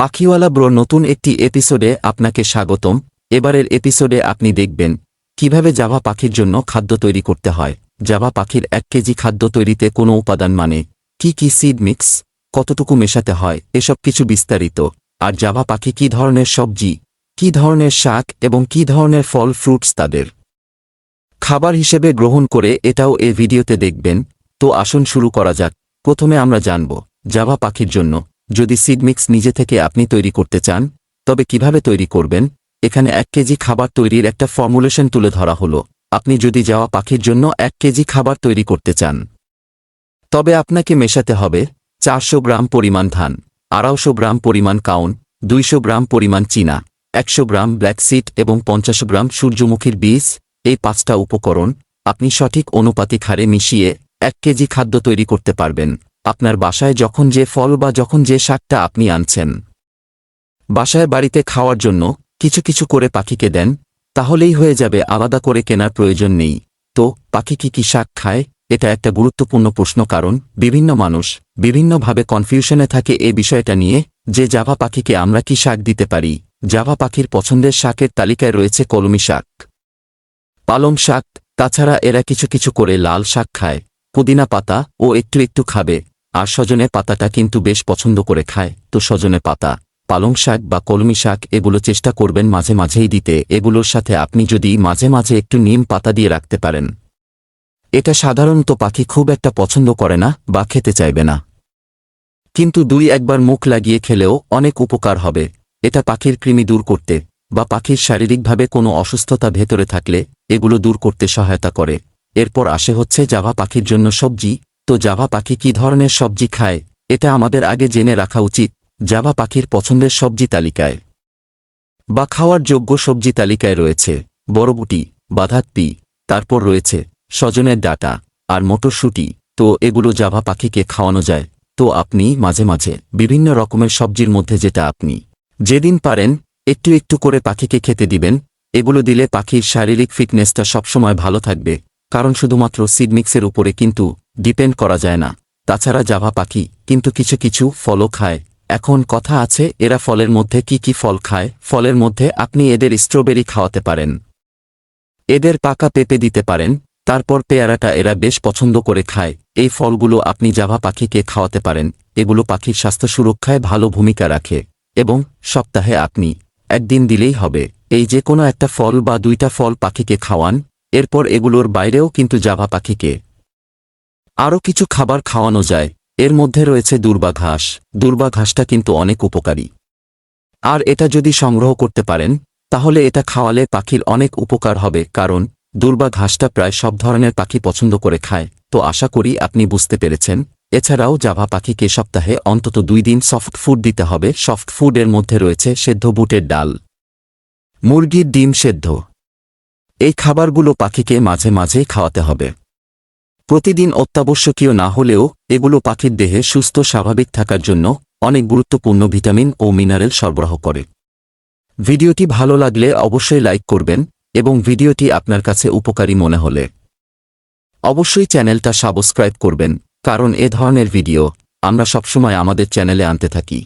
পাখিওয়ালা bro, নতুন একটি এপিসোডে আপনাকে স্বাগতম। এবারের এপিসোডে আপনি দেখবেন কীভাবে জাভা পাখির জন্য খাদ্য তৈরি করতে হয়। জাভা পাখির এক কেজি খাদ্য তৈরিতে কোনো উপাদান মানে কি কি সিড মিক্স কতটুকু মেশাতে হয়, এসব কিছু বিস্তারিত। আর জাভা পাখি কি ধরনের সবজি, কি ধরনের শাক এবং কি ধরনের ফল ফ্রুটস তাদের খাবার হিসেবে গ্রহণ করে এটাও এ ভিডিওতে দেখবেন। তো আসুন শুরু করা যাক। প্রথমে আমরা জানব জাভা পাখির জন্য যদি সিডমিক্স নিজে থেকে আপনি তৈরি করতে চান, তবে কীভাবে তৈরি করবেন? এখানে এক কেজি খাবার তৈরির একটা ফর্মুলেশন তুলে ধরা হলো। আপনি যদি যাওয়া পাখির জন্য এক কেজি খাবার তৈরি করতে চান, তবে আপনাকে মেশাতে হবে চারশো গ্রাম পরিমাণ ধান, আড়াইশো গ্রাম পরিমাণ কাউন, দুইশো গ্রাম পরিমাণ চীনা, একশো গ্রাম ব্ল্যাক সিড এবং পঞ্চাশ গ্রাম সূর্যমুখীর বীজ। এই পাঁচটা উপকরণ আপনি সঠিক অনুপাতিক হারে মিশিয়ে এক কেজি খাদ্য তৈরি করতে পারবেন। আপনার বাসায় যখন যে ফল বা যখন যে শাকটা আপনি আনছেন। বাসায় বাড়িতে খাওয়ার জন্য কিছু কিছু করে পাখিকে দেন, তাহলেই হয়ে যাবে আলাদা করে কেনার প্রয়োজন নেই। তো, পাখি কি কি শাক খায়? এটা একটা গুরুত্বপূর্ণ প্রশ্ন কারণ বিভিন্ন মানুষ বিভিন্নভাবে কনফিউশনে থাকে এই বিষয়টা নিয়ে যে জাভা পাখিকে আমরা কি শাক দিতে পারি। জাভা পাখির পছন্দের শাকের তালিকায় রয়েছে কলমি শাক, পালং শাক, তাছাড়া এরা কিছু কিছু করে লাল শাক খায়, পুদিনা পাতা ও একটু একটু খাবে। আর সজনে পাতাটা কিন্তু বেশ পছন্দ করে খায়। তো সজনে পাতা, পালং শাক বা কলমি শাক এগুলো চেষ্টা করবেন মাঝে মাঝেই দিতে। এগুলোর সাথে আপনি যদি মাঝে মাঝে একটু নিম পাতা দিয়ে রাখতে পারেন। এটা সাধারণত পাখি খুব একটা পছন্দ করে না বা খেতে চাইবে না। কিন্তু দুই একবার মুখ লাগিয়ে খেলেও অনেক উপকার হবে। এটা পাখির কৃমি দূর করতে বা পাখির শারীরিকভাবে কোনো অসুস্থতা ভেতরে থাকলে এগুলো দূর করতে সহায়তা করে। এরপর আসে হচ্ছে জাভা পাখির জন্য সবজি তো জাভা পাখি কি ধরনের সবজি খায়? এটা আমাদের আগে জেনে রাখা উচিত। জাভা পাখির পছন্দের সবজি তালিকায় বা খাওয়ার যোগ্য সবজি তালিকায় রয়েছে বড়বুটি বাধাত্তি তারপর রয়েছে সজনের ডাটা আর মটরশুঁটি। তো এগুলো জাভা পাখিকে খাওয়ানো যায়। তো আপনি মাঝে মাঝে বিভিন্ন রকমের সবজির মধ্যে যেটা আপনি যেদিন পারেন, একটু একটু করে পাখিকে খেতে দিবেন। এগুলো দিলে পাখির শারীরিক ফিটনেসটা সবসময় ভালো থাকবে। কারণ শুধুমাত্র সিডমিক্সের উপরে কিন্তু ডিপেন্ড করা যায় না। তাছাড়া জাভা পাখি কিন্তু কিছু কিছু ফলও খায়। এখন কথা আছে, এরা ফলের মধ্যে কি কি ফল খায়? ফলের মধ্যে আপনি এদের স্ট্রবেরি খাওয়াতে পারেন। এদের পাকা পেঁপে দিতে পারেন। তারপর পেয়ারাটা এরা বেশ পছন্দ করে খায়। এই ফলগুলো আপনি জাভা পাখিকে খাওয়াতে পারেন। এগুলো পাখির স্বাস্থ্য সুরক্ষায় ভালো ভূমিকা রাখে। এবং সপ্তাহে আপনি একদিন দিলেই হবে। এই যে কোনো একটা ফল বা দুইটা ফল পাখিকে খাওয়ান। এরপর এগুলোর বাইরেও কিন্তু জাভা পাখিকে আরও কিছু খাবার খাওয়ানো যায়। এর মধ্যে রয়েছে দুর্বা ঘাস। দুর্বা ঘাসটা কিন্তু অনেক উপকারী। আর এটা যদি সংগ্রহ করতে পারেন, তাহলে এটা খাওয়ালে পাখির অনেক উপকার হবে, কারণ দুর্বা ঘাসটা প্রায় সব ধরনের পাখি পছন্দ করে খায়। তো আশা করি আপনি বুঝতে পেরেছেন। এছাড়াও জাভা পাখিকে সপ্তাহে অন্তত দুই দিন সফট ফুড দিতে হবে। সফট ফুডের মধ্যে রয়েছে সেদ্ধ বুটের ডাল। মুরগির ডিম সেদ্ধ। এই খাবারগুলো পাখিকে মাঝে মাঝেই খাওয়াতে হবে। প্রতিদিন অত্যাবশ্যকীয় না হলেও, এগুলো পাখির দেহে সুস্থ, স্বাভাবিক থাকার জন্য অনেক গুরুত্বপূর্ণ ভিটামিন ও মিনারেল সরবরাহ করে। ভিডিওটি ভালো লাগলে অবশ্যই লাইক করবেন এবং ভিডিওটি আপনার কাছে উপকারী মনে হলে অবশ্যই চ্যানেলটা সাবস্ক্রাইব করবেন, কারণ এ ধরনের ভিডিও আমরা সবসময় আমাদের চ্যানেলে আনতে থাকি।